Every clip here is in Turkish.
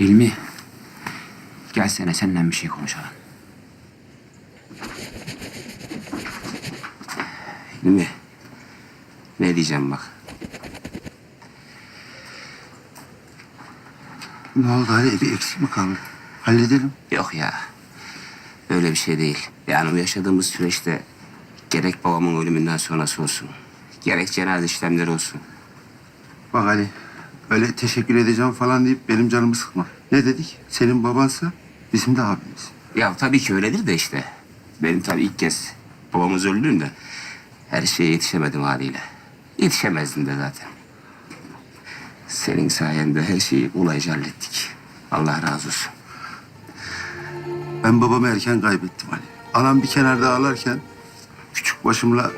Hilmi. Gelsene senden bir şey konuşalım. Hilmi. Ne diyeceğim bak. Ne oldu Ali? Bir eksik mi kaldı? Halledelim. Yok ya. Öyle bir şey değil. Yani bu yaşadığımız süreçte gerek babamın ölümünden sonrası olsun. Gerek cenaze işlemleri olsun. Bak Ali, öyle teşekkür edeceğim falan deyip benim canımı sıkma. Ne dedik? Senin babansa bizim de abimiz. Ya tabii ki öyledir de işte. Benim tabii ilk kez babamız öldüğünde her şeye yetişemedim haliyle. Yetişemezdim de zaten. Senin sayende her şeyi kolayca hallettik. Allah razı olsun. Ben babamı erken kaybettim Ali. Anam bir kenarda ağlarken küçük başımla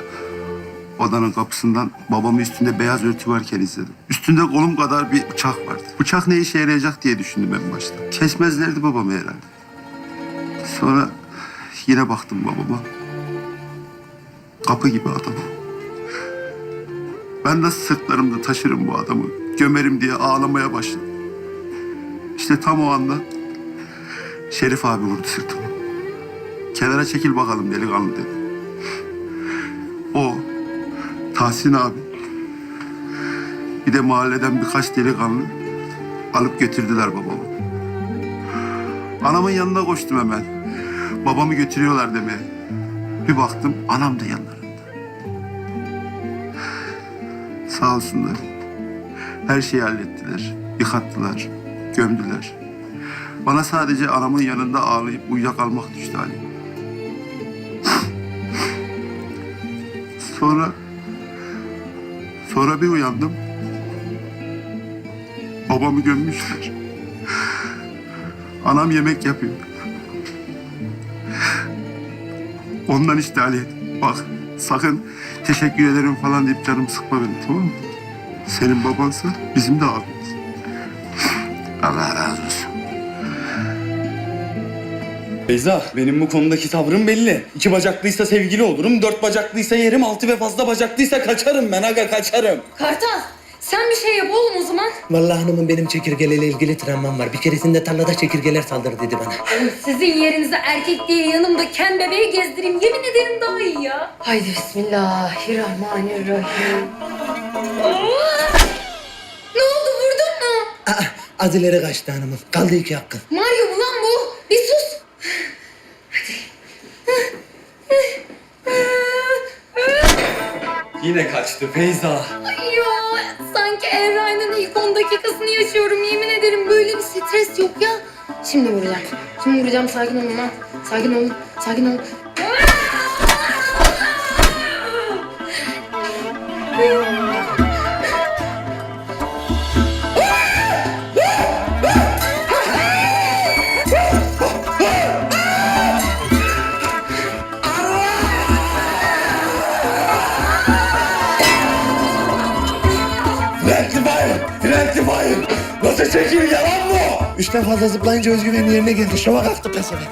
odanın kapısından babamı üstünde beyaz örtü varken izledim. Üstünde kolum kadar bir bıçak vardı. Bıçak ne işe yarayacak diye düşündüm en başta. Kesmezlerdi babamı herhalde. Sonra yine baktım babama. Kapı gibi adam. Ben nasıl sırtlarımda taşırım bu adamı, gömerim diye ağlamaya başladım. İşte tam o anda Şerif abi vurdu sırtıma. Kenara çekil bakalım delikanlı dedi. Tahsin abi, bir de mahalleden birkaç delikanlı alıp götürdüler babamı. Anamın yanına koştum hemen. Babamı götürüyorlar demeye. Bir baktım anam da yanlarında. Sağ olsunlar. Her şeyi hallettiler. Yıkattılar, gömdüler. Bana sadece anamın yanında ağlayıp uyuyakalmak düştü Ali. Sonra... Sonra bir uyandım. Babamı gömmüşler. Anam yemek yapıyor. Ondan işte Ali. Bak sakın teşekkür ederim falan deyip canımı sıkma beni tamam mı? Senin babansa bizim de abimiz. Allah razı olsun. Beyza, benim bu konudaki tavrım belli. İki bacaklıysa sevgili olurum, dört bacaklıysa yerim, altı ve fazla bacaklıysa kaçarım ben aga kaçarım. Kartal sen bir şey yap oğlum o zaman. Vallahi hanımın benim çekirgelerle ilgili travmam var. Bir keresinde tarlada çekirgeler saldırdı dedi bana. Sizin yerinize erkek diye yanımda ken bebeği gezdireyim. Yemin ederim daha iyi ya. Haydi bismillahirrahmanirrahim. Aa! Ne oldu vurdun mu? Aa, az ileri kaçtı hanımın. Kaldı iki hakkı. Mario mu lan bu? Bir sus. Yine kaçtı Beyza. Ay ya sanki Evray'ın ilk 10 dakikasını yaşıyorum. Yemin ederim böyle bir stres yok ya. Şimdi vuracağım. Şimdi vuracağım. Sakin olun lan. Sakin olun. Sakin olun. Nasıl çekirge lan bu? Üçten fazla zıplayınca özgüvenim yerine geldi. Şova kalktı pesevenk.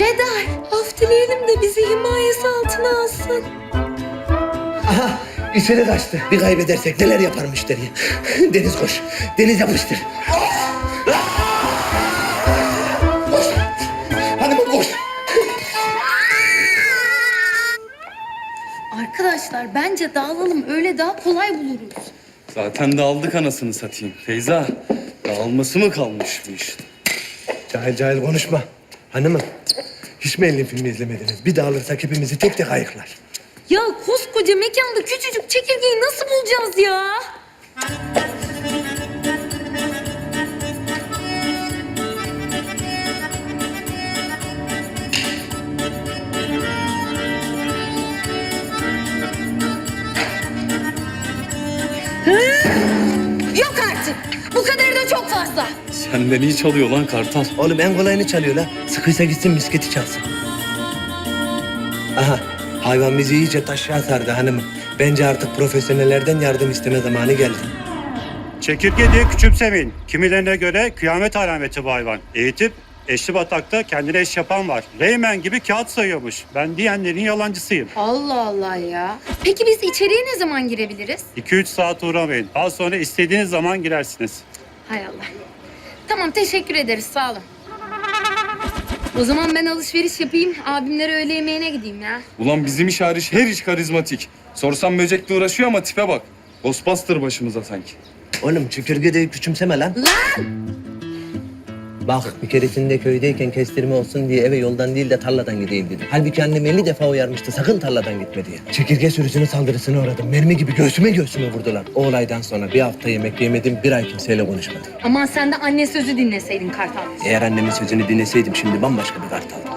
Jedi. Af dileyelim de bizi himayesi altına alsın. Aha içeri kaçtı. Bir kaybedersek neler yapar müşteriye. Deniz koş. Deniz yapıştır. koş. Hanımım koş. Arkadaşlar bence dağılalım. Öyle daha kolay buluruz. Zaten dağıldık anasını satayım. Feyza, dağılması mı kalmış bu iş? Cahil cahil konuşma. Hanımım. Hiç mi elin filmi izlemediniz? Bir dağılırsak hepimizi tek tek ayıklar. Ya koskoca mekanda küçücük çekirgeyi nasıl bulacağız ya? Senden iyi çalıyor lan Kartal. Oğlum en kolayını çalıyor la. Sıkıysa gitsin misketi çalsın. Aha hayvan bizi iyice taşa sardı hanımım. Bence artık profesyonellerden yardım isteme zamanı geldi. Çekirge diye küçümsemeyin. Kimilerine göre kıyamet alameti bu hayvan. Eğitip eşli batakta kendine eş yapan var. Reymen gibi kağıt sayıyormuş. Ben diyenlerin yalancısıyım. Allah Allah ya. Peki biz içeriye ne zaman girebiliriz? 2-3 saat uğramayın. Daha sonra istediğiniz zaman girersiniz. Hay Allah. Tamam teşekkür ederiz sağ olun. O zaman ben alışveriş yapayım. Abimlere öğle yemeğine gideyim ya. Ulan bizim iş hariç her iş karizmatik. Sorsam böcekle uğraşıyor ama tipe bak. Ghostbuster başımıza sanki. Oğlum çükürge de küçümseme lan. Lan! Bak bir keresinde köydeyken kestirme olsun diye eve yoldan değil de tarladan gideyim dedim. Halbuki annem 50 defa uyarmıştı sakın tarladan gitme diye. Çekirge sürüsünün saldırısına uğradım. Mermi gibi göğsüme göğsüme vurdular. O olaydan sonra bir hafta yemek yemedim, bir ay kimseyle konuşmadım. Aman sen de anne sözü dinleseydin Kartal. Eğer annemin sözünü dinleseydim şimdi bambaşka bir kartaldım.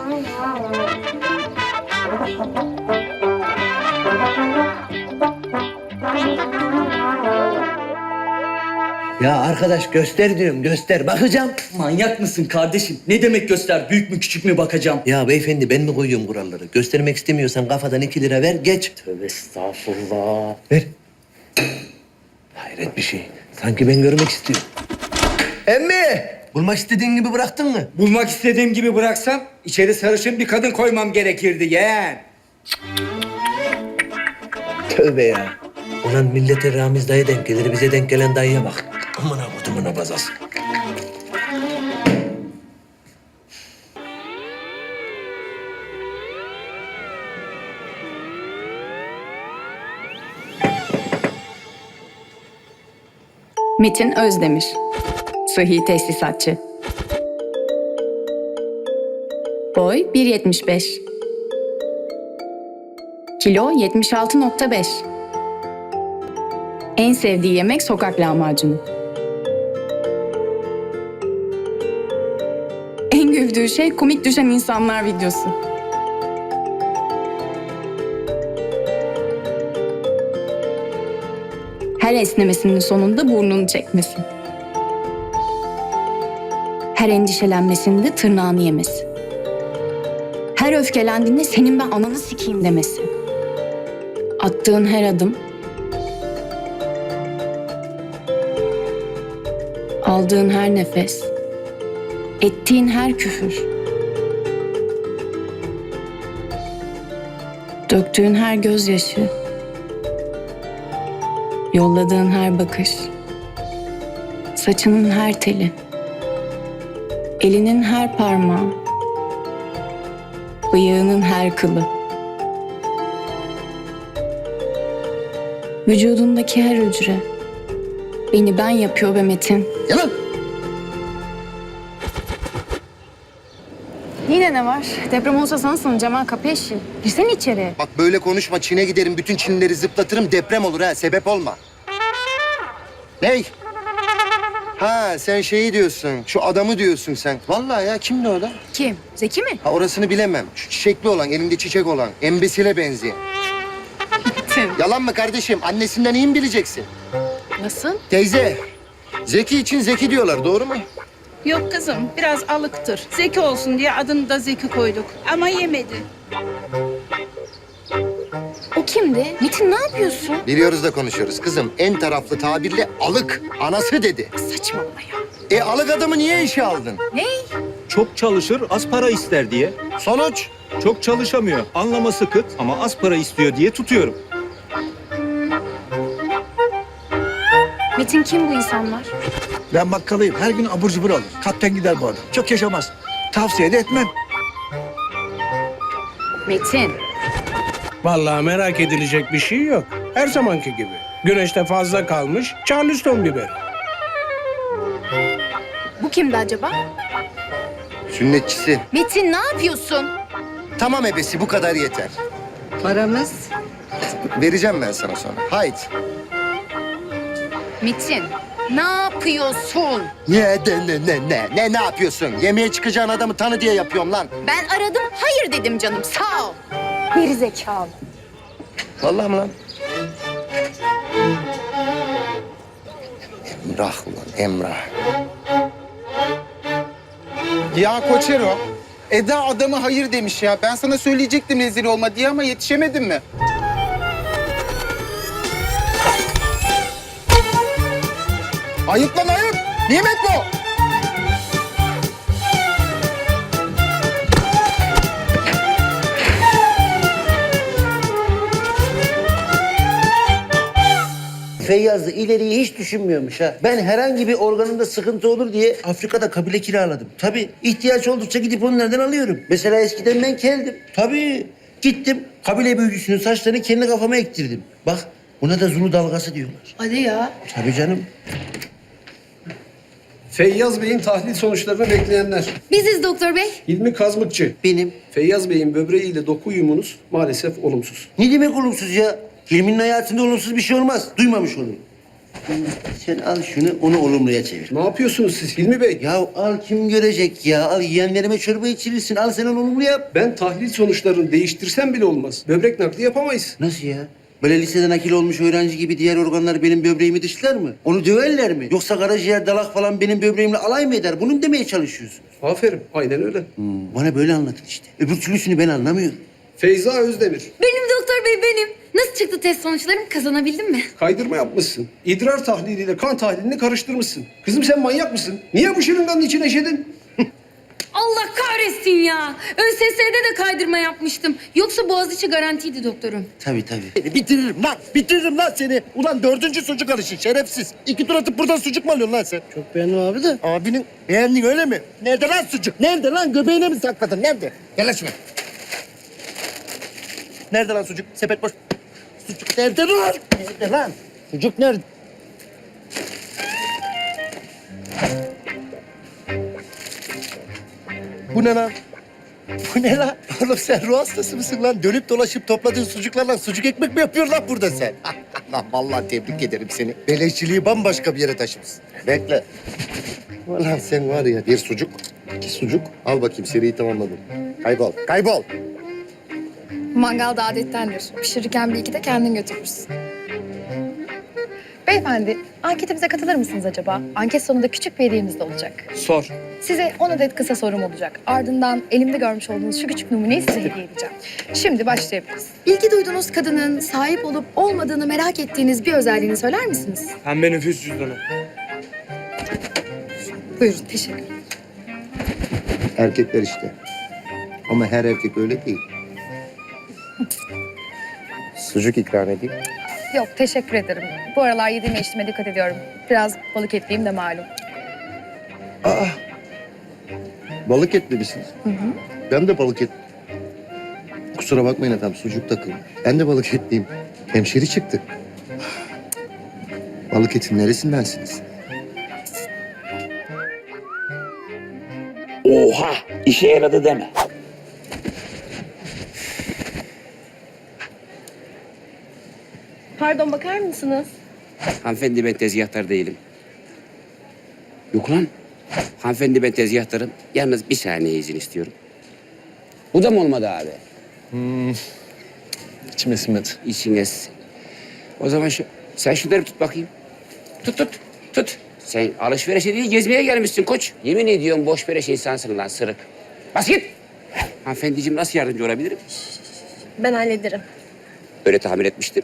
Ya arkadaş göster diyorum göster bakacağım. Manyak mısın kardeşim? Ne demek göster? Büyük mü küçük mü bakacağım? Ya beyefendi ben mi koyuyorum kuralları? Göstermek istemiyorsan kafadan iki lira ver geç. Tövbe estağfurullah. Ver. Hayret bir şey. Sanki ben görmek istiyorum. Emmi! Bulmak istediğin gibi bıraktın mı? Bulmak istediğim gibi bıraksam içeri sarışın bir kadın koymam gerekirdi yeğen. Tövbe ya. Ulan millete Ramiz dayı denk gelir, bize denk gelen dayıya bak. Amına kutumuna bazası. Metin Özdemir, Sıhhi Tesisatçı. Boy 1.75. Kilo 76.5. En sevdiği yemek sokak lahmacunu. En güldüğü şey komik düşen insanlar videosu. Her esnemesinin sonunda burnunu çekmesi. Her endişelenmesinde tırnağını yemesi. Her öfkelendiğinde senin ben ananı sikeyim demesi. Attığın her adım, aldığın her nefes, ettiğin her küfür, döktüğün her gözyaşı, Yolladığın her bakış, saçının her teli, elinin her parmağı, bıyığının her kılı, vücudundaki her hücre, beni ben yapıyor be Metin. Yalan. Yine ne var? Deprem olsa sanırsın Cemal Kapeşi. Girsene içeri. Bak böyle konuşma Çin'e giderim bütün Çinlileri zıplatırım deprem olur ha sebep olma. Ney? Ha sen şeyi diyorsun şu adamı diyorsun sen. Vallahi ya kimdi o da? Kim? Zeki mi? Ha orasını bilemem. Şu çiçekli olan elinde çiçek olan embesile benzeyen. Yalan mı kardeşim annesinden iyi mi bileceksin? Nasıl? Teyze Zeki için Zeki diyorlar doğru mu? Yok kızım, biraz alıktır. Zeki olsun diye adını da Zeki koyduk. Ama yemedi. O kimdi? Metin ne yapıyorsun? Biliyoruz da konuşuyoruz kızım. En taraflı tabirle alık anası dedi. Saçmalama ya. E alık adamı niye işe aldın? Çok çalışır, az para ister diye. Sonuç? Çok çalışamıyor, anlaması kıt ama az para istiyor diye tutuyorum. Metin kim bu insanlar? Ben bakkalıyım. Her gün abur cubur alır. Kapten gider bu adam. Çok yaşamaz. Tavsiye de etmem. Metin. Vallahi merak edilecek bir şey yok. Her zamanki gibi. Güneşte fazla kalmış Charleston biberi. Bu kimdi acaba? Sünnetçisi. Metin ne yapıyorsun? Tamam ebesi bu kadar yeter. Paramız Vereceğim ben sana sonra. Haydi. Metin ne yapıyorsun? Ne de ne ne ne ne ne yapıyorsun? Yemeğe çıkacağın adamı tanı diye yapıyorum lan. Ben aradım hayır dedim canım sağ ol. Geri zekalı. Vallahi mi lan? Emrah ulan Emrah. Ya Koçero, Eda adamı hayır demiş ya. Ben sana söyleyecektim rezil olma diye ama yetişemedim mi? Ayıp lan ayıp. Nimet bu. Feyyaz da ileriyi hiç düşünmüyormuş ha. Ben herhangi bir organımda sıkıntı olur diye Afrika'da kabile kiraladım. Tabii ihtiyaç oldukça gidip onlardan alıyorum. Mesela eskiden ben keldim. Tabii gittim kabile büyücüsünün saçlarını kendi kafama ektirdim. Bak buna da Zulu dalgası diyorlar. Hadi ya. Tabii canım. Feyyaz Bey'in tahlil sonuçlarını bekleyenler. Biziz doktor bey. Hilmi Kazmıkçı. Benim. Feyyaz Bey'in böbreğiyle doku uyumunuz maalesef olumsuz. Ne demek olumsuz ya? Hilmi'nin hayatında olumsuz bir şey olmaz. Duymamış onu. Sen al şunu onu olumluya çevir. Ne yapıyorsunuz siz Hilmi Bey? Ya al kim görecek ya? Al yeğenlerime çorba içirirsin. Al sen onu olumlu yap. Ben tahlil sonuçlarını değiştirsem bile olmaz. Böbrek nakli yapamayız. Nasıl ya? Böyle liseden akil olmuş öğrenci gibi diğer organlar benim böbreğimi dışlar mı? Onu döverler mi? Yoksa karaciğer, dalak falan benim böbreğimle alay mı eder? Bunu mu demeye çalışıyorsun? Aferin. Aynen öyle. Hmm, bana böyle anlatın işte. Öbür türlüsünü ben anlamıyorum. Feyza Özdemir. Benim doktor bey benim. Nasıl çıktı test sonuçlarım? Kazanabildim mi? Kaydırma yapmışsın. İdrar tahliliyle kan tahlilini karıştırmışsın. Kızım sen manyak mısın? Niye bu şırınganın içine işedin? Kahretsin ya. ÖSS'de de kaydırma yapmıştım. Yoksa Boğaziçi garantiydi doktorum. Tabii tabii. Bitiririm lan. Bitiririm lan seni. Ulan dördüncü sucuk arışı şerefsiz. İki tur atıp buradan sucuk mu alıyorsun lan sen? Çok beğendim abi de. Abinin beğendin öyle mi? Nerede lan sucuk? Nerede lan? Göbeğine mi sakladın? Nerede? Gel şuraya. Nerede lan sucuk? Sepet boş. Sucuk nerede lan? Nerede lan? Sucuk nerede? Bu ne lan? Bu ne lan? Oğlum sen ruh hastası mısın lan? Dönüp dolaşıp topladığın sucuklarla sucuk ekmek mi yapıyorsun lan burada sen? lan vallahi tebrik ederim seni. Beleşçiliği bambaşka bir yere taşımışsın. Bekle. Ulan sen var ya bir sucuk, iki sucuk. Al bakayım seriyi tamamladım. Kaybol, kaybol. Mangalda adettendir. Pişirirken bir iki de kendin götürürsün. Beyefendi, anketimize katılır mısınız acaba? Anket sonunda küçük bir hediyemiz de olacak. Sor. Size 10 adet kısa sorum olacak. Ardından elimde görmüş olduğunuz şu küçük numuneyi size hediye edeceğim. Şimdi başlayabiliriz. İlgi duyduğunuz kadının sahip olup olmadığını merak ettiğiniz bir özelliğini söyler misiniz? Pembe nüfus cüzdanı. Buyurun, teşekkür ederim. Erkekler işte. Ama her erkek öyle değil. Sucuk ikram edeyim. Yok, teşekkür ederim. Bu aralar yediğime içtiğime dikkat ediyorum. Biraz balık etliyim de malum. Aa, balık etli misiniz? Ben de balık et. Kusura bakmayın efendim sucuk takım. Ben de balık etliyim. Hemşeri çıktı. Balık etin neresindensiniz? Oha! işe yaradı deme. Pardon, bakar mısınız? Hanımefendi ben tezgahtar değilim. Yok lan. Hanımefendi ben tezgahtarım. Yalnız bir saniye izin istiyorum. Bu da mı olmadı abi? İçime sinmedi. İçiniz. O zaman şu, sen şunları tut bakayım. Tut tut tut. Sen alışverişe değil gezmeye gelmişsin koç. Yemin ediyorum boş beleş insansın lan sırık. Bas git. Hanımefendiciğim nasıl yardımcı olabilirim? Ben hallederim. Öyle tahmin etmiştim.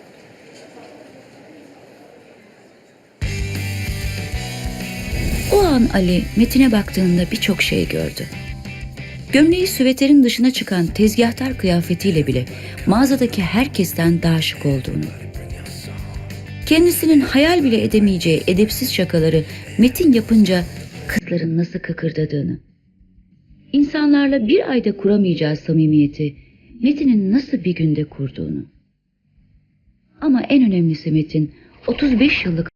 Ali Metin'e baktığında birçok şey gördü. Gömleği süveterin dışına çıkan tezgahtar kıyafetiyle bile mağazadaki herkesten daha şık olduğunu. Kendisinin hayal bile edemeyeceği edepsiz şakaları Metin yapınca kızların nasıl kıkırdadığını. İnsanlarla bir ayda kuramayacağı samimiyeti Metin'in nasıl bir günde kurduğunu. Ama en önemlisi Metin 35 yıllık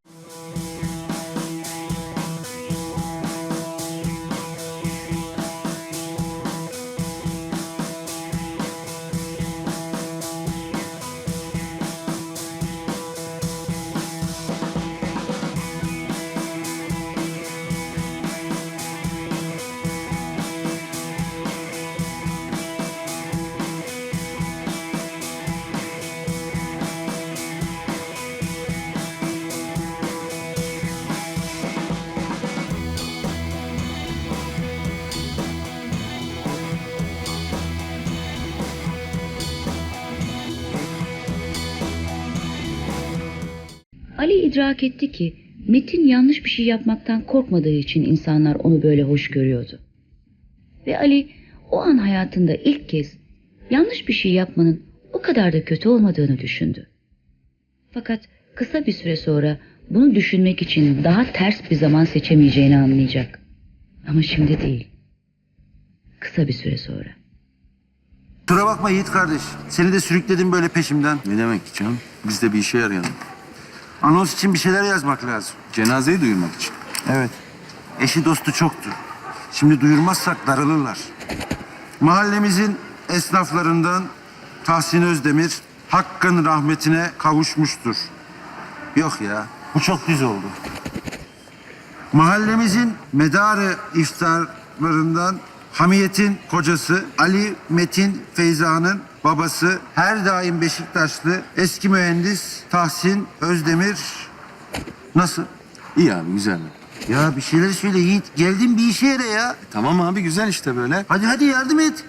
idrak etti ki Metin yanlış bir şey yapmaktan korkmadığı için insanlar onu böyle hoş görüyordu. Ve Ali o an hayatında ilk kez yanlış bir şey yapmanın o kadar da kötü olmadığını düşündü. Fakat kısa bir süre sonra bunu düşünmek için daha ters bir zaman seçemeyeceğini anlayacak. Ama şimdi değil. Kısa bir süre sonra. Kusura bakma Yiğit kardeş. Seni de sürükledim böyle peşimden. Ne demek ki canım? Biz de bir işe yarayalım. Anons için bir şeyler yazmak lazım. Cenazeyi duyurmak için. Evet. Eşi dostu çoktu. Şimdi duyurmazsak darılırlar. Mahallemizin esnaflarından Tahsin Özdemir Hakk'ın rahmetine kavuşmuştur. Yok ya, bu çok düz oldu. Mahallemizin medarı iftarlarından Hamiyet'in kocası Ali Metin Feyza'nın babası her daim Beşiktaşlı eski mühendis Tahsin Özdemir nasıl? İyi abi güzel. Ya bir şeyler söyle Yiğit. Geldin bir işe yere ya. Tamam abi güzel işte böyle. Hadi hadi yardım et.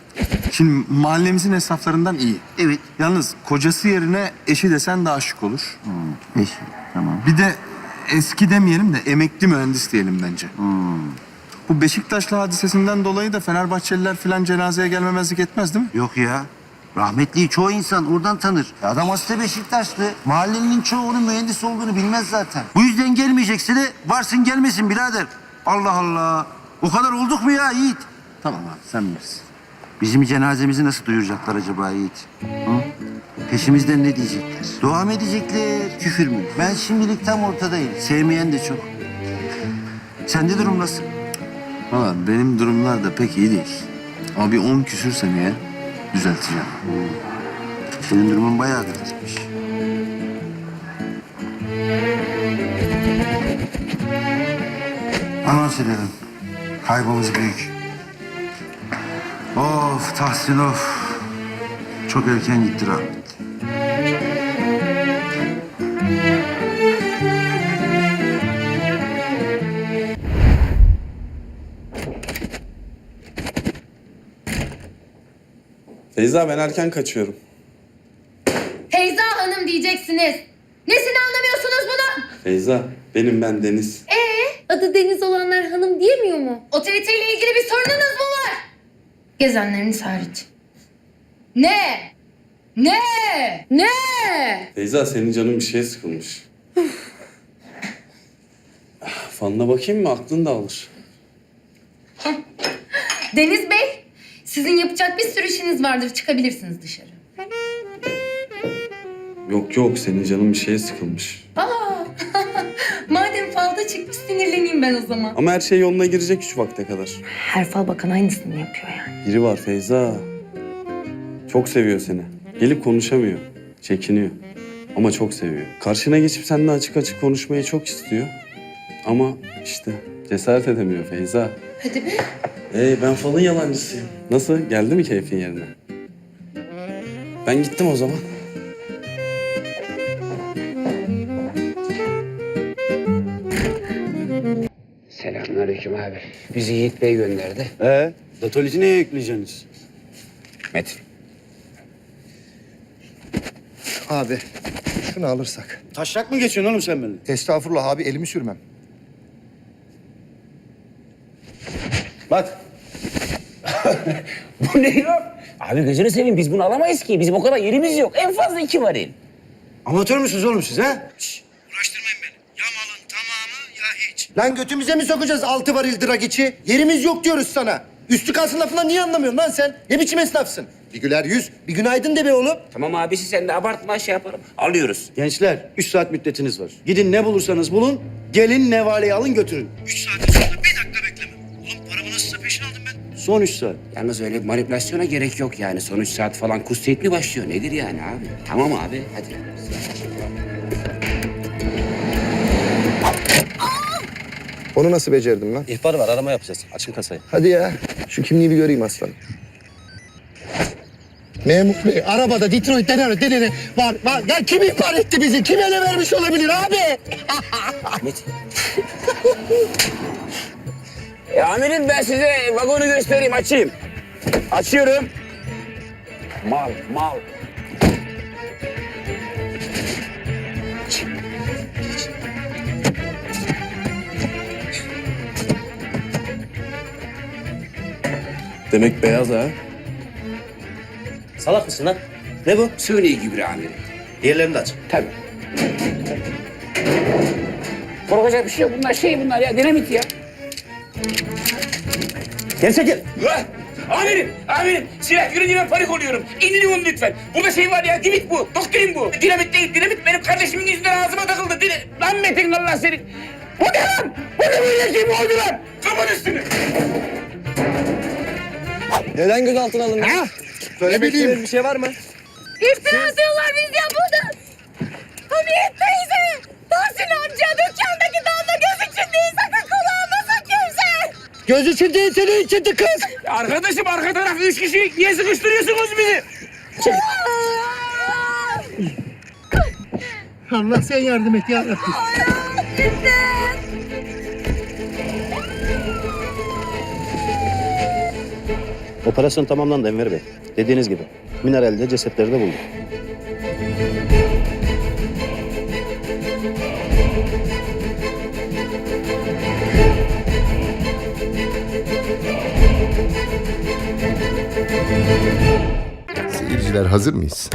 Şimdi mahallemizin esnaflarından iyi. Evet. Yalnız kocası yerine eşi desen daha şık olur. Eşi. Tamam. Bir de eski demeyelim de emekli mühendis diyelim bence. Bu Beşiktaşlı hadisesinden dolayı da Fenerbahçeliler falan cenazeye gelmemezlik etmez değil mi? Yok ya. Rahmetliyi çoğu insan oradan tanır. Ya Adam hasta Beşiktaşlı. Mahallenin çoğu onun mühendis olduğunu bilmez zaten. Bu yüzden gelmeyecekse de varsın gelmesin birader. Allah Allah. O kadar olduk mu ya Yiğit? Tamam abi sen bilirsin. Bizim cenazemizi nasıl duyuracaklar acaba Yiğit? Hı? Peşimizden ne diyecekler? Dua mı edecekler, küfür mü? Ben şimdilik tam ortadayım. Sevmeyen de çok. Sende durum nasıl? Valla benim durumlar da pek iyi değil. Ama bir on küsür seneye düzelteceğim. Senin durumun bayağı kritikmiş. Anons edelim. Kaybımız büyük. Of Tahsin of. Çok erken gitti rahmet. Feyza ben erken kaçıyorum. Feyza Hanım diyeceksiniz. Nesini anlamıyorsunuz bunu? Feyza benim ben Deniz. Ee, adı Deniz olanlar hanım diyemiyor mu? Otoriteyle ilgili bir sorununuz mu var? Gezenleriniz hariç. Ne? Ne? Ne? Feyza senin canın bir şeye sıkılmış. Ah, Fanına bakayım mı aklın dağılır. Deniz Bey, sizin yapacak bir sürü işiniz vardır. Çıkabilirsiniz dışarı. Yok yok senin canın bir şeye sıkılmış. Aa, madem falda çıkmış sinirleneyim ben o zaman. Ama her şey yoluna girecek şu vakte kadar. Her fal bakan aynısını yapıyor yani. Biri var Feyza. Çok seviyor seni. Gelip konuşamıyor. Çekiniyor. Ama çok seviyor. Karşına geçip seninle açık açık konuşmayı çok istiyor. Ama işte cesaret edemiyor Feyza. Hadi be. Hey ben falın yalancısıyım. Nasıl? Geldi mi keyfin yerine? Ben gittim o zaman. Selamünaleyküm abi. Bizi Yiğit Bey gönderdi. Ee, datoliti neye yükleyeceksiniz? Metin. Abi şunu alırsak. Taşak mı geçiyorsun oğlum sen benimle? Estağfurullah abi elimi sürmem. Bak. Bu ne ya? Abi gözünü seveyim biz bunu alamayız ki. Bizim o kadar yerimiz yok. En fazla iki varil. Amatör müsünüz oğlum siz ha? Lan götümüze mi sokacağız altı varil drag içi? Yerimiz yok diyoruz sana. Üstü kalsın lafından niye anlamıyorsun lan sen? Ne biçim esnafsın? Bir güler yüz, bir günaydın de be oğlum. Tamam abisi sen de abartma şey yaparım. Alıyoruz. Gençler, üç saat müddetiniz var. Gidin ne bulursanız bulun, gelin nevaleyi alın götürün. Üç saatin Son üç saat. Yalnız öyle manipülasyona gerek yok yani. Son üç saat falan kutsiyet mi başlıyor? Nedir yani abi? Tamam abi hadi. Onu nasıl becerdim lan? İhbar var arama yapacağız. Açın kasayı. Hadi ya. Şu kimliği bir göreyim aslanım. Memur Bey, arabada Detroit denene denene var var. Ya kim ihbar etti bizi? Kim ele vermiş olabilir abi? Ahmet. E, amirim ben size vagonu göstereyim, açayım. Açıyorum. Mal, mal. Demek beyaz ha? Salak mısın lan? Ne bu? Söyleyi gibi amirim. Diğerlerini de aç. Tabii. Korkacak bir şey yok. Bunlar şey bunlar ya, dinamit ya. Gel çekil. Amirim, amirim. Silah ben panik oluyorum. İndirin onu lütfen. Burada şey var ya, dimit bu. Doktrin bu. Dinamit değil, dinamit benim kardeşimin yüzünden ağzıma takıldı. Dine... Lan Metin Allah senin. Bu ne lan? Bu ne böyle şey mi oldu lan? Kapat üstünü. Neden gözaltına alındın? Ha? Ne bileyim. Bir şey var mı? İftira atıyorlar biz ya burada. Hamiyet teyze. Tahsin amca dükkandaki damla Göz için değil senin içindi kız. Arkadaşım arka taraf üç kişi. Niye sıkıştırıyorsunuz bizi? Allah sen yardım et ya Rabbi. Operasyon tamamlandı Enver Bey. Dediğiniz gibi. Mineralde cesetleri de bulduk. Seyirciler hazır mıyız?